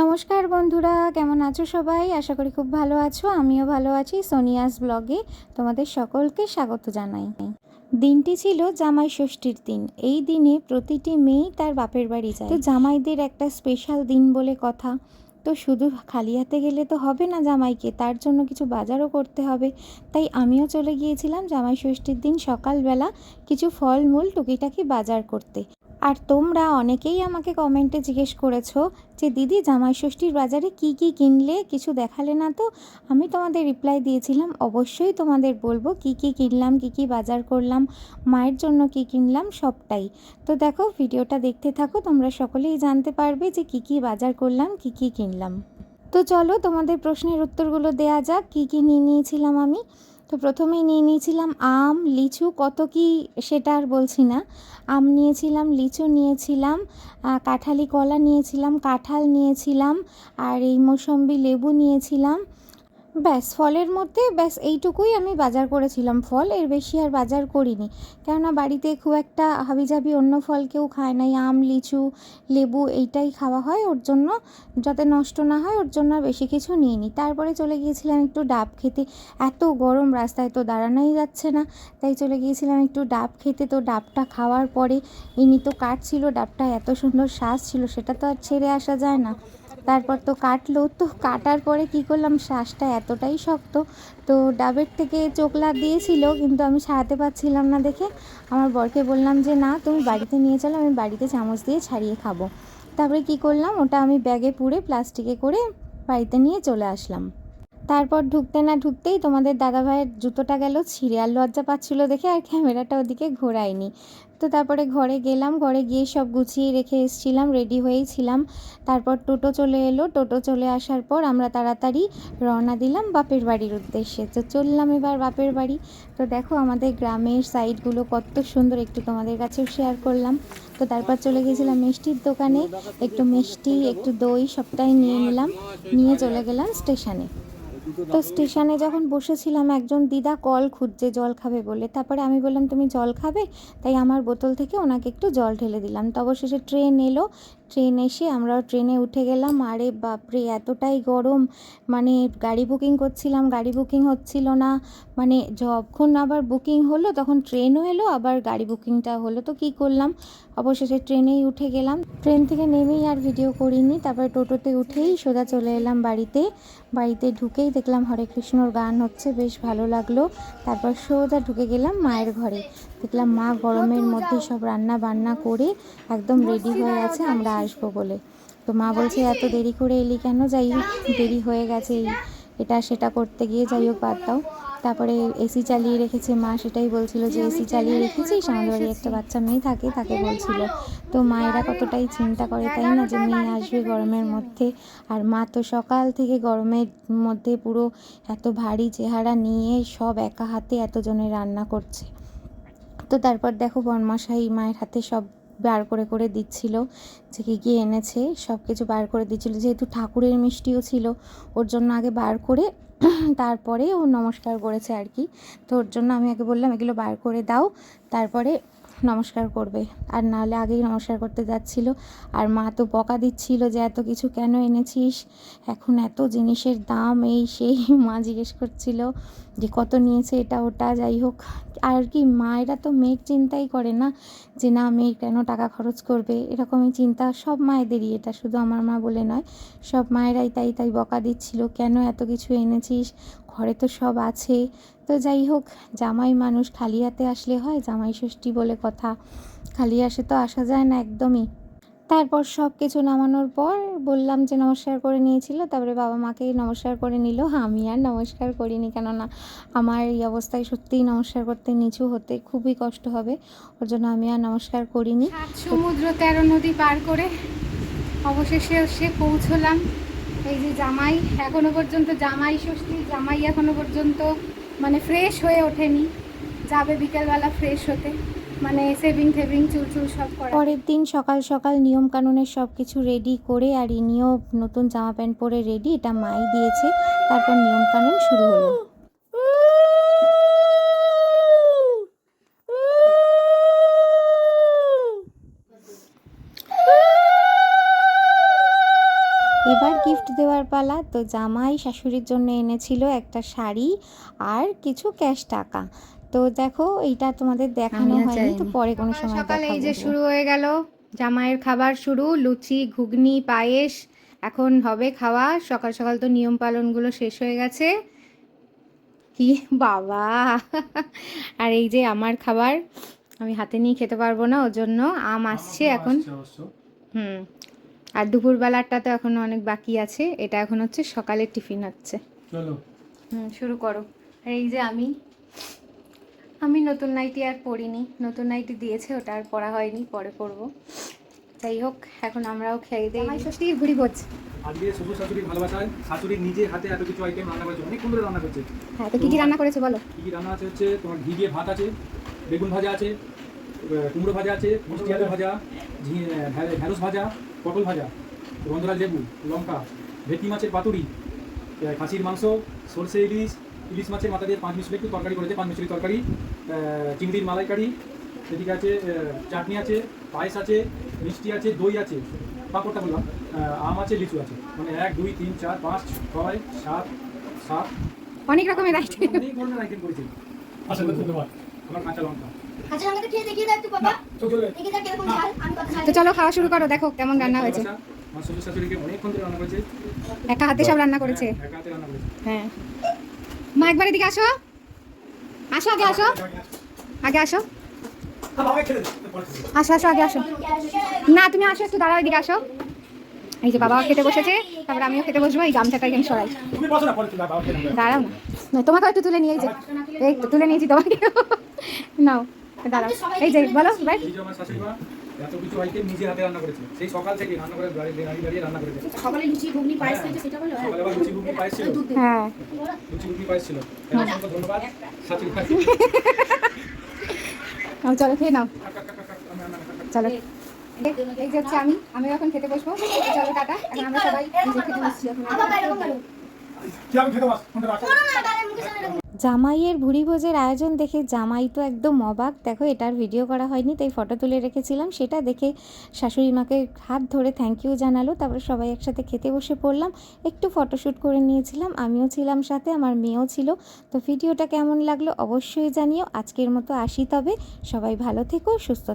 নমস্কার বন্ধুরা, কেমন আছো সবাই? আশা করি খুব ভালো আছো, আমিও ভালো আছি সোনিয়াস ব্লগে তোমাদের সকলকে স্বাগত জানাই। দিনটি ছিল জামাই ষষ্ঠীর দিন। এই দিনে প্রতিটি মেয়েই তার বাপের বাড়ি যায়। তো জামাইদের একটা স্পেশাল দিন বলে কথা। তো শুধু খালি হাতে গেলে তো হবে না জামাইকে, তার জন্য কিছু বাজারও করতে হবে। তাই আমিও চলে গিয়েছিলাম জামাই ষষ্ঠীর দিন সকালবেলা কিছু ফলমূল টুকিটাকি বাজার করতে। আর তোমরা অনেকেই আমাকে কমেন্টে জিজ্ঞেস করেছ যে, দিদি জামাই ষষ্ঠীর বাজারে কি কি কিনলে? কিছু দেখালে না তো? আমি তোমাদের রিপ্লাই দিয়েছিলাম, অবশ্যই তোমাদের বলব কি কি কিনলাম, কি কি বাজার করলাম, মায়ের জন্য কি কিনলাম, সবটাই। তো দেখো, ভিডিওটা দেখতে থাকো, তোমরা সকলেই জানতে পারবে যে, কি কি বাজার করলাম, কি কি কিনলাম। তো চলো, তোমাদের প্রশ্নের উত্তরগুলো দেয়া যাক, কি কি নিয়ে নিয়েছিলাম আমি। তো প্রথমেই নিয়ে নিয়েছিলাম আম, লিচু, কত কি সেটা আর বলছি না। আম নিয়েছিলাম, লিচু নিয়েছিলাম কাঁঠালি কলা নিয়েছিলাম, কাঁঠাল নিয়েছিলাম, আর এই মৌসম্বি লেবু নিয়েছিলাম। ব্যাস, ফলের মধ্যে ব্যাস এইটুকুই আমি বাজার করেছিলাম ফল, এর বেশি আর বাজার করিনি। কেননা বাড়িতে খুব একটা হাবিজাবি অন্য ফল কেউ খায় নাই আম, লিচু, লেবু এইটাই খাওয়া হয়, ওর জন্য যাতে নষ্ট না হয়, ওর জন্য বেশি কিছু নিইনি। তারপরে চলে গিয়েছিলাম একটু ডাব খেতে। এত গরম, রাস্তায় তো দাঁড়ানোই যাচ্ছে না। তাই চলে গিয়েছিলাম একটু ডাব খেতে। তো ডাবটা খাওয়ার পরে, ইনি তো কাটছিল, ডাবটা এত সুন্দর শ্বাস ছিল, সেটা তো আর ছেড়ে আসা যায় না। তারপর তো কাটলো। তো কাটার পরে কি করলাম? শ্বাসটা এতটাই শক্ত। তো ডাবের থেকে চোকলা দিয়েছিল, কিন্তু আমি সারাতে পারছিলাম না দেখে। আমার বরকে বললাম যে, না, তুমি বাড়িতে নিয়ে চলো, আমি বাড়িতে চামচ দিয়ে ছাড়িয়ে খাব। তারপরে কি করলাম? ওটা আমি ব্যাগে পুরে প্লাস্টিকে করে বাড়িতে নিয়ে চলে আসলাম। তারপর ঢুকতে না ঢুকতেই তোমাদের দাদাভাইয়ের জুতোটা গেল, ছিঁড়ে আর লজ্জা পাচ্ছিল দেখে, আর ক্যামেরাটা ওদিকে ঘোরায়নি। তো তারপরে ঘরে গেলাম, ঘরে গিয়ে সব গুছিয়ে রেখে এসেছিলাম রেডি হয়েই ছিলাম। তারপর টোটো চলে এলো, টোটো চলে আসার পর আমরা তাড়াতাড়ি রওনা দিলাম বাপের বাড়ির উদ্দেশ্যে। তো চললাম এবার বাপের বাড়ি। তো দেখো আমাদের গ্রামের সাইডগুলো কত সুন্দর, একটু তোমাদের কাছেও শেয়ার করলাম। তো তারপর চলে গেছিলাম মিষ্টির দোকানে, একটু মিষ্টি, একটু দই সবটাই নিয়ে নিলাম, নিয়ে চলে গেলাম স্টেশনে তো স্টেশনে যখন বসেছিলাম, একজন দিদা কল খুঁজছে, জল খাবে বলে। তারপরে আমি বললাম, তুমি জল খাবে? তাই আমার বোতল থেকে ওনাকে একটু জল ঢেলে দিলাম। তো অবশেষে ট্রেন এলো। ট্রেন এসে আমরাও ট্রেনে উঠে গেলাম। আরে বাপরে, এতটাই গরম। মানে গাড়ি বুকিং করছিলাম, গাড়ি বুকিং হচ্ছিল না। মানে যখন আবার বুকিং হলো, তখন ট্রেনও এলো, আবার গাড়ি বুকিংটা হলো। তো কি করলাম? অবশেষে ট্রেনেই উঠে গেলাম। ট্রেন থেকে নেমেই আর ভিডিও করিনি। তারপরে টোটোতে উঠেই সোজা চলে এলাম বাড়িতে। বাড়িতে ঢুকেই দেখলাম হরে কৃষ্ণর গান হচ্ছে, বেশ ভালো লাগল। তারপর সোজা ঢুকে গেলাম মায়ের ঘরে। দেখলাম মা গরমের মধ্যে সব রান্না বান্না করে একদম রেডি হয়ে আছে, আমরা আসব বলে। তো মা বলছে, এত দেরি করে এলি কেন? যাই দেরি হয়ে গেছে এই। এটা সেটা করতে গিয়ে যাই হোক, বাদ দাও। তারপরে এসি চালিয়ে রেখেছে মা, সেটাই বলছিল যে এসি চালিয়ে রেখেছিস? আমাদের বাড়ি একটা বাচ্চা মেয়ে থাকে, তাকে বলছিল। তো মায়েরা কতটাই চিন্তা করে, তাই না? যে মেয়ে আসবে গরমের মধ্যে। আর মা তো সকাল থেকে গরমের মধ্যে পুরো এত ভারী চেহারা নিয়ে সব একা হাতে এতজনের রান্না করছে। তো তারপর দেখো বনমশাই মায়ের হাতে সব বার করে করে দিচ্ছিল, যে কী কী এনেছে সব কিছু বার করে দিচ্ছিল। যেহেতু ঠাকুরের মিষ্টিও ছিল, ওর জন্য আগে বার করে তারপরে ও নমস্কার করেছে আর কি। তো ওর জন্য আমি আগে বললাম, এগুলো বার করে দাও। তারপরে নমস্কার করবে। আর নাহলে আগেই নমস্কার করতে যাচ্ছিল। আর মা তো বকা দিচ্ছিল যে, এত কিছু কেন এনেছিস? এখন এত জিনিসের দাম, এই সেই। মা জিজ্ঞেস করছিল যে, কত নিয়েছে এটা ওটা? যাই হোক, আর কি, মায়েরা তো মেয়ের চিন্তাই করে না যে, না, মেয়ে কেন টাকা খরচ করবে? এরকমই চিন্তা সব মায়েদেরই। এটা শুধু আমার মা বলে নয়, সব মায়েরাই তাই তাই বকা দিচ্ছিল, কেন এত কিছু এনেছিস? ঘরে তো সব আছে। তো যাই হোক, জামাই মানুষ খালি হাতে আসলে হয়, জামাই ষষ্ঠী বলে কথা। খালি আসে তো আসা যায় না একদমই। তারপর সব কিছু নামানোর পর বললাম যে নমস্কার করে নিয়েছিল, তারপরে বাবা মাকেই নমস্কার করে নিল। আমি আর নমস্কার করিনি কেননা, আমার এই অবস্থায় সত্যিই নমস্কার করতে নিচু হতে খুবই কষ্ট হবে। ওর জন্য আমি আর নমস্কার করিনি। সমুদ্র তেরো নদী পার করে অবশেষে সে পৌঁছলাম। এই যে জামাই এখনও পর্যন্ত জামাই ষষ্ঠী, জামাই এখনও পর্যন্ত মানে ফ্রেশ হয়ে ওঠেনি। যাবে বিকেলবেলা ফ্রেশ হতে। মানে সেভিং ফেভিং চুল চুল সব করা। পরের দিন সকাল সকাল নিয়ম কানুনের সব কিছু রেডি করে আর ইনিও নতুন জামা প্যান্ট পরে রেডি এটা মাই দিয়েছে। তারপর নিয়ম কানুন শুরু হলো। গিফট পালা তো জামাই শাশুড়ির জন্য এনেছিল একটা শাড়ি আর কিছু ক্যাশ টাকা। তো দেখো এইটা তোমাদের দেখানো হয়নি তো পরে কোনো সময় সকালে এই যে শুরু হয়ে গেল জামাইয়ের খাবার শুরু লুচি ঘুগনি পায়েস এখন হবে খাওয়া সকাল সকাল তো নিয়ম পালনগুলো শেষ হয়ে গেছে। কি বাবা! আর এই যে আমার খাবার আমি হাতে নিয়ে খেতে পারব না ওর জন্য আম আসছে এখন। হুম। আর দুপুরবেলাটা তো এখনও অনেক বাকি আছে। এটা এখন হচ্ছে সকালের টিফিন হচ্ছে। চলো। হুম শুরু করো। আর এই যে আমি আমি নতুন নাইটি আর পরিনি নতুন নাইটি দিয়েছে ওটা আর পরা হয়নি পরে পরবো যাই হোক এখন আমরাও খেয়ে দিই জামাই ষষ্ঠীর ভুড়ি ভোজ। আজকে শ্বশুর শাশুড়ির ভালোবাসায় শাশুড়ির নিজের হাতে এত কিছু আইটেম রান্না করেছে অনেক ধরে রান্না করছে। হ্যাঁ তো কী কী রান্না করেছে বলো? কী কী রান্না আছে হচ্ছে তোমার ঘি দিয়ে ভাত আছে বেগুন ভাজা আছে কুমড়ো ভাজা আছে মিষ্টি আলু ভাজা ঝি- ঢ্যা- ঢ্যাঁড়স ভাজা পটল ভাজা গন্ধরাজ লেবু লঙ্কা ভেটকি মাছের পাতুরি খাসির মাংস সর্ষে ইলিশ ইলিশ মাছের মাথা দিয়ে পাঁচ মিশরি একটু তরকারি করেছে পাঁচ মিশরি তরকারি চিংড়ির মালাইকারি এদিকে আছে চাটনি আছে পায়েস আছে মিষ্টি আছে দই আছে পাঁপড়টা বললাম আম আছে লিচু আছে মানে এক দুই তিন চার পাঁচ ছয় সাত সাত। অনেক রকমের আইটেম অনেক ধরনের আইটেম করেছি। আসলে ধন্যবাদ। আমার কাঁচা লঙ্কা। আচ্ছা তো চলে খাওয়া শুরু করো দেখো কেমন রান্না হয়েছে। করেছে। একা হাতে সব রান্না করেছে? একা হাতে রান্না করেছে। হ্যাঁ। মা একবার এদিকে আসো। আসো আগে আসো। আগে আসো। আসো আসো আগে আসো। না তুমি আসো একটু দাঁড়াও এদিকে আসো। এই যে বাবা খেতে বসেছে তারপরে আমিও খেতে বসবো এই গামছাটা আমি সরাই। তুমি বসো না পরে তুমি বাবা খেয়ে নেবে। দাঁড়াও না। তোমাকে একটু তুলে নিয়ে এই এই তো তুলে নিয়েছি তোমাকে নাও। দাঁড়াও। এই যে বলো ভাই। এই যে আমার শাশুড়ি মা এত কিছু আইটেম নিজে হাতে রান্না করেছে। সেই সকাল থেকে রান্না করে দাঁড়িয়ে দাঁড়িয়ে দাঁড়িয়ে রান্না করেছে। সকালে লুচি ঘুগনি পায়েস খেয়েছে সেটা বলো সকালে আবার লুচি ঘুগনি পায়েস ছিল। হ্যাঁ। লুচি ঘুগনি পায়েস ছিল। অসংখ্য ধন্যবাদ। শাশুড়ি মা নাও, চলো খেয়ে নাও। চলো। এই যে হচ্ছে আমি আমি। এখন খেতে বসবো। চলো টাটা। এখন আমরা সবাই খেতে বসছি এখন। আমি খেতে বাস? জামাইয়ের ভুড়ি ভোজের আয়োজন দেখে জামাই তো একদম অবাক। দেখো, এটার ভিডিও করা হয়নি, তাই ফটো তুলে রেখেছিলাম। সেটা দেখে শাশুড়ি মাকে হাত ধরে থ্যাংক ইউ জানালো। তারপরে সবাই একসাথে খেতে বসে পড়লাম। একটু ফটোশ্যুট করে নিয়েছিলাম। আমিও ছিলাম সাথে, আমার মেয়েও ছিল। তো ভিডিওটা কেমন লাগল অবশ্যই জানিও। আজকের মতো আসি তবে। সবাই ভালো থেকো, সুস্থ